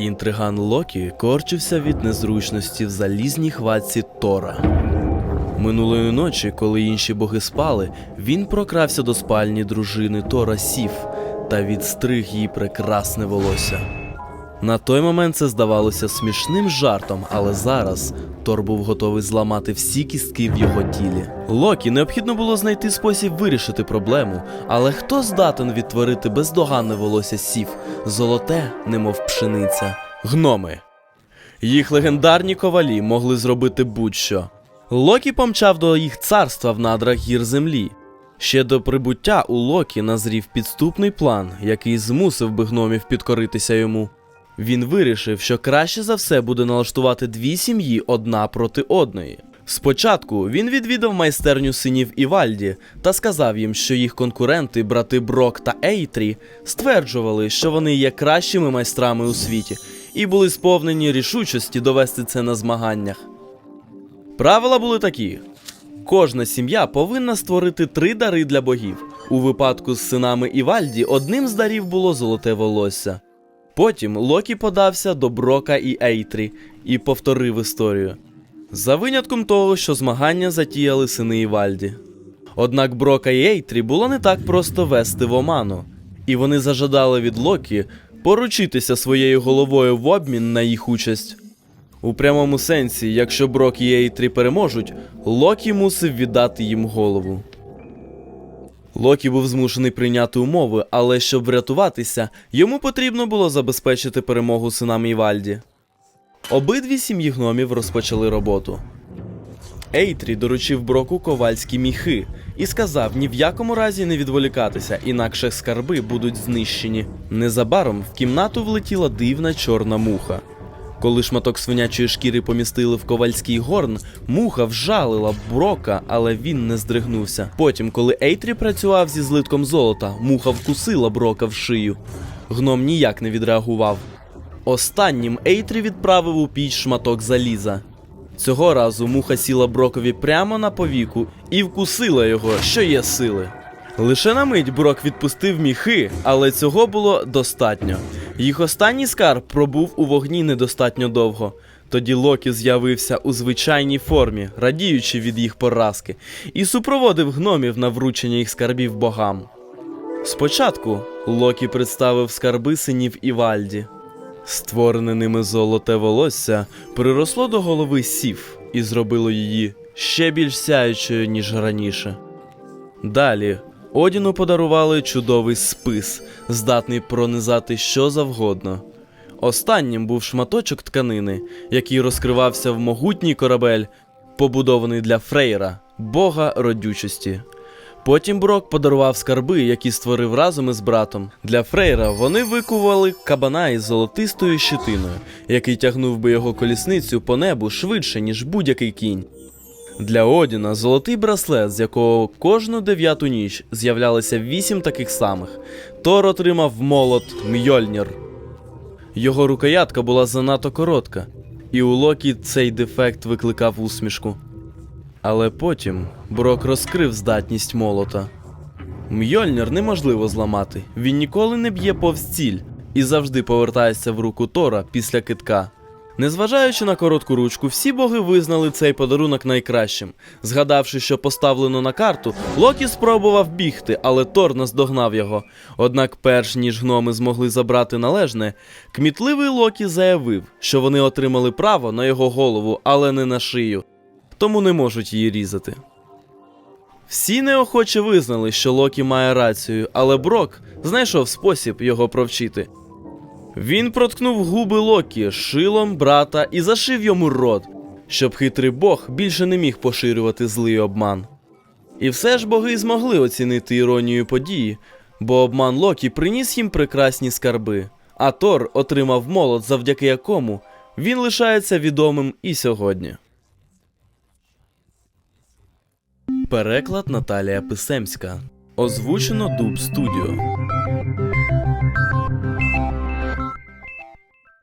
Інтриган Локі корчився від незручності в залізній хватці Тора. Минулої ночі, коли інші боги спали, він прокрався до спальні дружини Тора Сів та відстриг їй прекрасне волосся. На той момент це здавалося смішним жартом, але зараз Тор був готовий зламати всі кістки в його тілі. Локі необхідно було знайти спосіб вирішити проблему, але хто здатен відтворити бездоганне волосся сів, золоте, немов пшениця, гноми. Їх легендарні ковалі могли зробити будь-що. Локі помчав до їх царства в надрах гір землі. Ще до прибуття у Локі назрів підступний план, який змусив би гномів підкоритися йому. Він вирішив, що краще за все буде налаштувати дві сім'ї одна проти одної. Спочатку він відвідав майстерню синів Івальді та сказав їм, що їх конкуренти, брати Брок та Ейтрі, стверджували, що вони є кращими майстрами у світі, і були сповнені рішучості довести це на змаганнях. Правила були такі: кожна сім'я повинна створити три дари для богів. У випадку з синами Івальді одним з дарів було золоте волосся. Потім Локі подався до Брока і Ейтрі і повторив історію. За винятком того, що змагання затіяли сини Івальді. Однак Брока і Ейтрі було не так просто вести в оману, і вони зажадали від Локі поручитися своєю головою в обмін на їх участь. У прямому сенсі, якщо Брок і Ейтрі переможуть, Локі мусив віддати їм голову. Локі був змушений прийняти умови, але щоб врятуватися, йому потрібно було забезпечити перемогу синам Івальді. Обидві сім'ї гномів розпочали роботу. Ейтрі доручив Броку ковальські міхи і сказав ні в якому разі не відволікатися, інакше скарби будуть знищені. Незабаром в кімнату влетіла дивна чорна муха. Коли шматок свинячої шкіри помістили в ковальський горн, муха вжалила Брока, але він не здригнувся. Потім, коли Ейтрі працював зі злитком золота, муха вкусила Брока в шию. Гном ніяк не відреагував. Останнім Ейтрі відправив у піч шматок заліза. Цього разу муха сіла Брокові прямо на повіку і вкусила його, що є сили. Лише на мить Брок відпустив міхи, але цього було достатньо. Їх останній скарб пробув у вогні недостатньо довго. Тоді Локі з'явився у звичайній формі, радіючи від їх поразки, і супроводив гномів на вручення їх скарбів богам. Спочатку Локі представив скарби синів Івальді. Створене ними золоте волосся приросло до голови сів і зробило її ще більш сяючою, ніж раніше. Далі Одіну подарували чудовий спис, здатний пронизати що завгодно. Останнім був шматочок тканини, який розкривався в могутній корабель, побудований для Фрейра, бога родючості. Потім Брок подарував скарби, які створив разом із братом. Для Фрейра вони викували кабана із золотистою щитиною, який тягнув би його колісницю по небу швидше, ніж будь-який кінь. Для Одіна золотий браслет, з якого кожну дев'яту ніч з'являлося вісім таких самих. Тор отримав молот Мьольнір. Його рукоятка була занадто коротка, і у Локі цей дефект викликав усмішку. Але потім Брок розкрив здатність молота. Мьольнір неможливо зламати, він ніколи не б'є повз ціль і завжди повертається в руку Тора після китка. Незважаючи на коротку ручку, всі боги визнали цей подарунок найкращим. Згадавши, що поставлено на карту, Локі спробував бігти, але Тор наздогнав його. Однак, перш ніж гноми змогли забрати належне, кмітливий Локі заявив, що вони отримали право на його голову, але не на шию, тому не можуть її різати. Всі неохоче визнали, що Локі має рацію, але Брок знайшов спосіб його провчити. Він проткнув губи Локі шилом брата і зашив йому рот, щоб хитрий бог більше не міг поширювати злий обман. І все ж боги змогли оцінити іронію події, бо обман Локі приніс їм прекрасні скарби, а Тор отримав молот, завдяки якому він лишається відомим і сьогодні. Переклад Наталія Писемська. Озвучено Дуб Студіо.